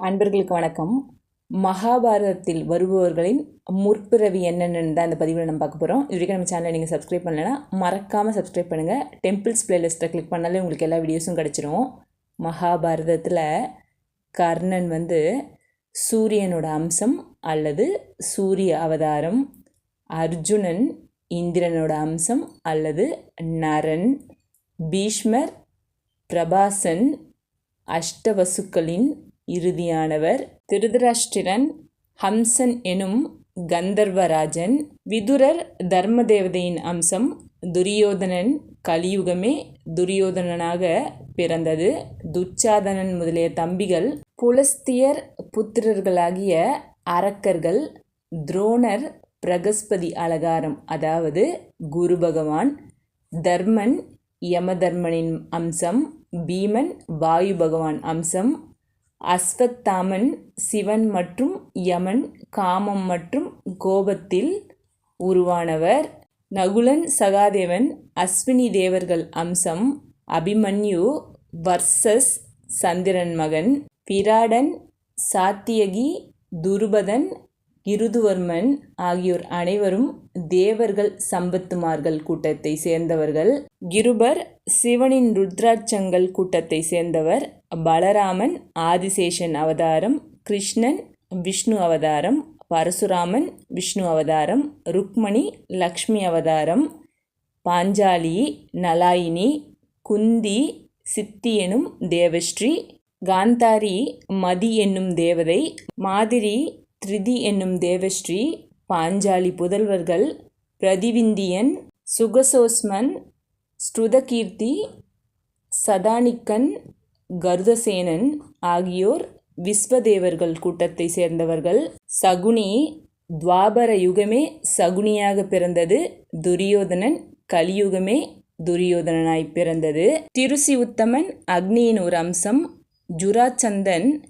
அன்பர்களுக்கு வணக்கம். மகாபாரதத்தில் வருபவர்களின் முற்பிறவி என்னென்னு தான் இந்த பதிவில் நம்ம பார்க்க போகிறோம் இது வரைக்கும் நம்ம சேனலை நீங்கள் சப்ஸ்கிரைப் பண்ணலைன்னா மறக்காமல் சப்ஸ்கிரைப் பண்ணுங்கள் டெம்பிள்ஸ் பிளேலிஸ்ட்டை கிளிக் பண்ணாலே உங்களுக்கு எல்லா வீடியோஸும் கிடச்சிரும். மகாபாரதத்தில் கர்ணன் வந்து சூரியனோட அம்சம் அல்லது சூரிய அவதாரம் அர்ஜுனன் இந்திரனோட அம்சம் அல்லது நரன் பீஷ்மர் பிரபாசன் அஷ்டவசுக்களின் இறுதியானவர் திருதராஷ்டிரன் ஹம்சன் எனும் கந்தர்வராஜன். விதுரர் தர்மதேவதையின் அம்சம் துரியோதனன் கலியுகமே துரியோதனனாக பிறந்தது. துச்சாதனன் முதலிய தம்பிகள் புலஸ்தியர் புத்திரர்களாகிய அரக்கர்கள் துரோணர் பிரகஸ்பதி அலகாரம் அதாவது குரு பகவான் தர்மன் யமதர்மனின் அம்சம் பீமன் வாயு பகவான் அம்சம் அஸ்வத்தாமன் சிவன் மற்றும் யமன் காமம் மற்றும் கோபத்தில் உருவானவர். நகுலன் சகாதேவன் அஸ்வினி தேவர்கள் அம்சம் அபிமன்யு வர்சஸ் சந்திரன் மகன் பிராடன் சாத்தியகி துருபதன் இருதுவர்மன் ஆகியோர் அனைவரும் தேவர்கள் சம்பத்துமார்கள் கூட்டத்தை சேர்ந்தவர்கள். கிருபர் சிவனின் ருத்ராட்சங்கள் கூட்டத்தை சேர்ந்தவர் பலராமன் ஆதிசேஷன் அவதாரம் கிருஷ்ணன் விஷ்ணு அவதாரம் பரசுராமன் விஷ்ணு அவதாரம் ருக்மணி லக்ஷ்மி அவதாரம் பாஞ்சாலி நலாயினி குந்தி சித்தி எனும் தேவஸ்ரீ காந்தாரி மதி என்னும் தேவதை மாதிரி த்ரிதி என்னும் தேவஸ்ரீ பாஞ்சாலி புதல்வர்கள் பிரதிவிந்தியன் சுகசோஸ்மன் ஸ்ருதகீர்த்தி சதானிக்கன் கருதசேனன் ஆகியோர் விஸ்வதேவர்கள் கூட்டத்தை சேர்ந்தவர்கள். சகுனி துவாபர யுகமே சகுனியாக பிறந்தது. துரியோதனன் கலியுகமே துரியோதனனாய் பிறந்தது. திருசி உத்தமன் அக்னியின் ஒரு அம்சம். ஜுராச்சந்தன்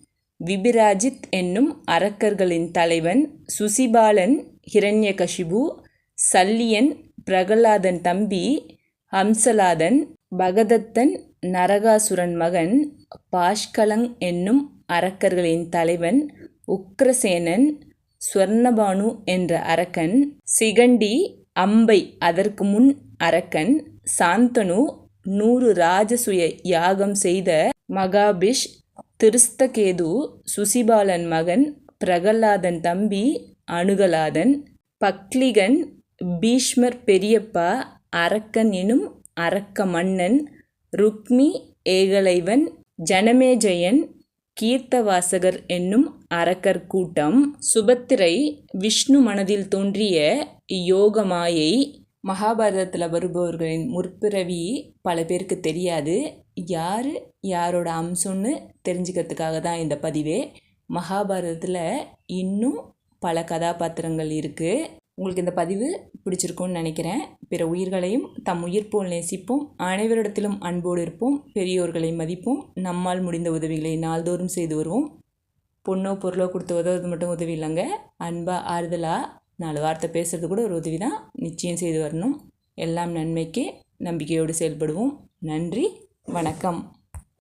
விபிராஜித் என்னும் அரக்கர்களின் தலைவன். சுசிபாலன் ஹிரண்யகஷிபு சல்லியன் பிரகலாதன் தம்பி. ஹம்சலாதன் பகதத்தன் நரகாசுரன் மகன் பாஷ்கலங் என்னும் அரக்கர்களின் தலைவன் உக்ரசேனன் ஸ்வர்ணபானு என்ற அரக்கன் சிகண்டி அம்பை அதற்கு முன் அரக்கன் சாந்தனு நூறு ராஜசுய யாகம் செய்த மகாபிஷ் திருஸ்தகேது சுசிபாலன் மகன் பிரகலாதன் தம்பி அணுகலாதன் பக்லிகன் பீஷ்மர் பெரியப்பா அரக்கன் எனும் அரக்க மன்னன் ருக்மி ஏகலைவன் ஜனமேஜயன் கீர்த்தவாசகர் என்னும் அரக்கர் கூட்டம் சுபத்திரை விஷ்ணு மனதில் தோன்றிய யோகமாயை மகாபாரதத்தில் வருபவர்களின் முற்பிறவி பல பேருக்கு தெரியாது. யார் யாரோட அம்சம்னு தெரிஞ்சுக்கிறதுக்காக தான் இந்த பதிவே. மகாபாரதத்தில் இன்னும் பல கதாபாத்திரங்கள் இருக்குது உங்களுக்கு இந்த பதிவு பிடிச்சிருக்கும்னு நினைக்கிறேன். பிற உயிர்களையும் தம் உயிர் போல் நேசிப்போம். அனைவரிடத்திலும் அன்போடு இருப்போம். பெரியோர்களை மதிப்போம். நம்மால் முடிந்த உதவிகளை நாள்தோறும் செய்து வருவோம். பொண்ணோ பொருளோ கொடுத்து உதவுறது மட்டும் உதவி இல்லைங்க. அன்பாக ஆறுதலாக நாலு வார்த்தை பேசுகிறது கூட ஒரு உதவி தான் நிச்சயம் செய்து வரணும். எல்லாம் நன்மைக்கு நம்பிக்கையோடு செயல்படுவோம். நன்றி. வணக்கம்.